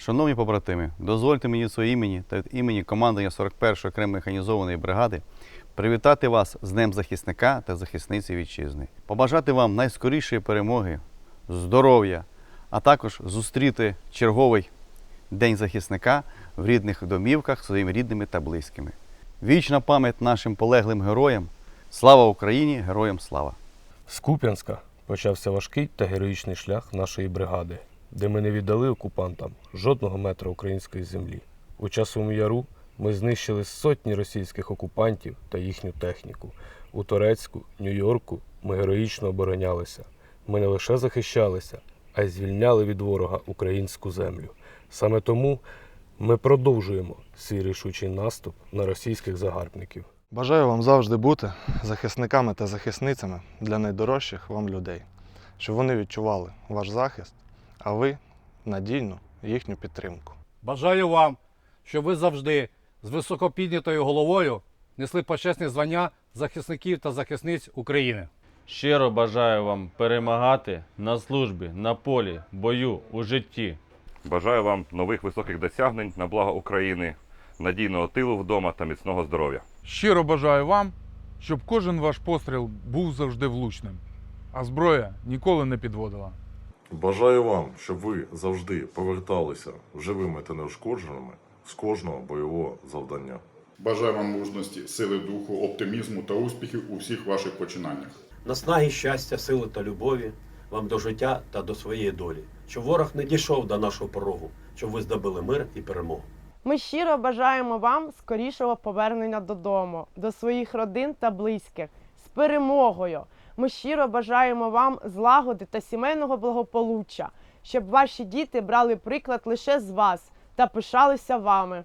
Шановні побратими, дозвольте мені від свого імені та від імені командування 41-ї окремої механізованої бригади привітати вас з Днем захисника та захисниці вітчизни, побажати вам найскорішої перемоги, здоров'я, а також зустріти черговий День захисника в рідних домівках своїми рідними та близькими. Вічна пам'ять нашим полеглим героям. Слава Україні! Героям слава! З Куп'янська почався важкий та героїчний шлях нашої бригади, де ми не віддали окупантам жодного метра української землі. У часовому яру ми знищили сотні російських окупантів та їхню техніку. У Турецьку, Нью-Йорку ми героїчно оборонялися. Ми не лише захищалися, а й звільняли від ворога українську землю. Саме тому ми продовжуємо свій рішучий наступ на російських загарбників. Бажаю вам завжди бути захисниками та захисницями для найдорожчих вам людей, щоб вони відчували ваш захист, а ви надійну їхню підтримку. Бажаю вам, щоб ви завжди з високопіднятою головою несли почесні звання захисників та захисниць України. Щиро бажаю вам перемагати на службі, на полі, бою, у житті. Бажаю вам нових високих досягнень на благо України, надійного тилу вдома та міцного здоров'я. Щиро бажаю вам, щоб кожен ваш постріл був завжди влучним, а зброя ніколи не підводила. Бажаю вам, щоб ви завжди поверталися живими та неушкодженими з кожного бойового завдання. Бажаю вам мужності, сили духу, оптимізму та успіхів у всіх ваших починаннях. Наснаги щастя, сили та любові вам до життя та до своєї долі, щоб ворог не дійшов до нашого порогу, щоб ви здобили мир і перемогу. Ми щиро бажаємо вам скорішого повернення додому, до своїх родин та близьких з перемогою. Ми щиро бажаємо вам злагоди та сімейного благополуччя, щоб ваші діти брали приклад лише з вас та пишалися вами.